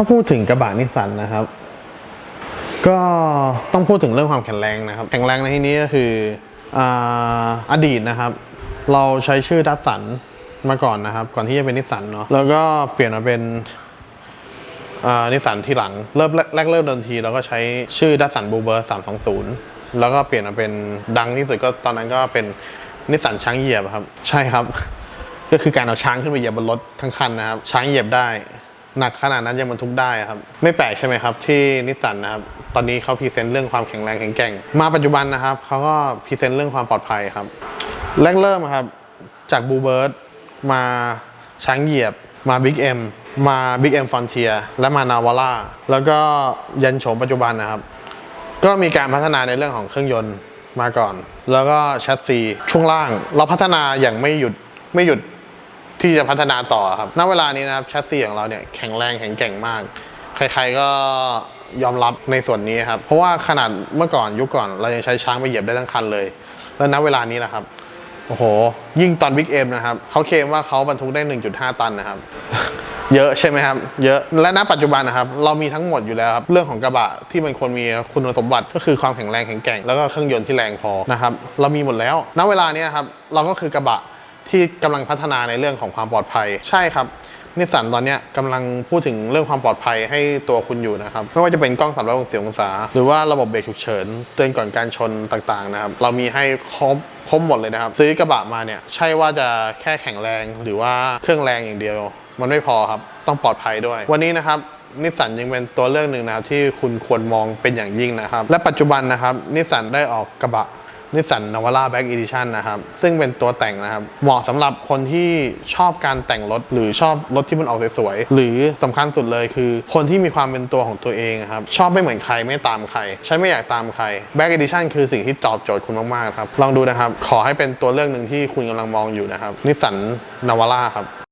ถ้าพูดถึงกระบะนิสสันนะครับ ก็ต้องพูดถึงเรื่องความแข็งแรงนะครับ แข็งแรงในที่นี้ก็คือออดีตนะครับ เราใช้ชื่อดัสสันมาก่อนนะครับ ก่อนที่จะเป็นนิสสันเนาะแล้วก็เปลี่ยนมาเป็นนิสสันที่หลังเริ่มแรกเริ่มเดิมทีเราก็ใช้ชื่อดัสสันบูเบอร์320แล้วก็เปลี่ยนมาเป็นดังที่สุดก็ตอนนั้นก็เป็นนิสสันช้างเหยียบครับ ใช่ครับ ก็คือการเอาช้างขึ้นไปเหยียบบนรถทั้งคันนะครับ ช้างเหยียบได้ หนักขนาดนั้นยังบรรทุกได้ครับ ไม่แปลกใช่ไหมครับ ที่นิสสันนะครับ ตอนนี้เขาพรีเซนต์เรื่องความแข็งแรงแข็งแกร่ง มาปัจจุบันนะครับเขาก็พรีเซนต์เรื่องความปลอดภัยครับ แรกเริ่มครับ จากบูเบิร์ดมาช้างเหยียบ มาบิ๊กเอ็มมาบิ๊กเอ็มฟอนเทียและมานาวาร่าแล้วก็ยันโฉมปัจจุบันนะครับ ก็มีการพัฒนาในเรื่องของเครื่องยนต์มาก่อน แล้วก็แชสซีช่วงล่าง เราพัฒนาอย่างไม่หยุดไม่หยุด ที่จะพัฒนาต่อครับณเวลานี้นะครับแชสซีของเราเนี่ยแข็งแรงแข็งแกร่งมาก ใครๆก็ยอมรับในส่วนนี้ครับ เพราะว่าขนาดเมื่อก่อนยุคก่อนเรายังใช้ช้างไปเหยียบได้ทั้งคันเลย แล้วณเวลานี้แหละครับ โอ้โห ยิ่งตอนบิ๊กเอ็มนะครับเขาเคลมว่าเขาบรรทุกได้ 1.5 ตันนะครับ เยอะใช่ไหมครับ เยอะและณปัจจุบันนะครับ เรามีทั้งหมดอยู่แล้วครับ เรื่องของกระบะที่มันควรมีคุณสมบัติก็คือความแข็งแรงแข็งแกร่งแล้วก็เครื่องยนต์ที่แรงพอนะครับ เรามีหมดแล้ว ณเวลานี้ครับเราก็คือกระบะ ที่กำลังพัฒนาในเรื่องของความปลอดภัย ใช่ครับนิสสันตอนนี้กำลังพูดถึงเรื่องความปลอดภัยให้ตัวคุณอยู่นะครับ ไม่ว่าจะเป็นกล้อง 360 องศา หรือว่าระบบเบรกฉุกเฉิน เตือนก่อนการชนต่างๆนะครับ เรามีให้ครบครบหมดเลยนะครับ ซื้อกระบะมาเนี่ยใช่ว่าจะแค่แข็งแรงหรือว่าเครื่องแรงอย่างเดียว มันไม่พอครับ ต้องปลอดภัยด้วย วันนี้นะครับนิสสันยังเป็นตัวเลือกหนึ่งนะครับที่คุณควรมองเป็นอย่างยิ่งนะครับ และปัจจุบันนะครับนิสสันได้ออกกระบะ นิสสันนาวาร่าแบ็กอีดิชันนะครับ ซึ่งเป็นตัวแต่งนะครับ เหมาะสำหรับคนที่ชอบการแต่งรถ หรือชอบรถที่มันออกสวยๆ หรือสำคัญสุดเลยคือ คนที่มีความเป็นตัวของตัวเองครับ ชอบไม่เหมือนใครไม่ตามใคร ใช้ไม่อยากตามใครแบ็กอีดิชันคือสิ่งที่ตอบโจทย์คุณมากๆครับ ลองดูนะครับ ขอให้เป็นตัวเลือกหนึ่งที่คุณกำลังมองอยู่นะครับนิสสันนาวาร่าครับ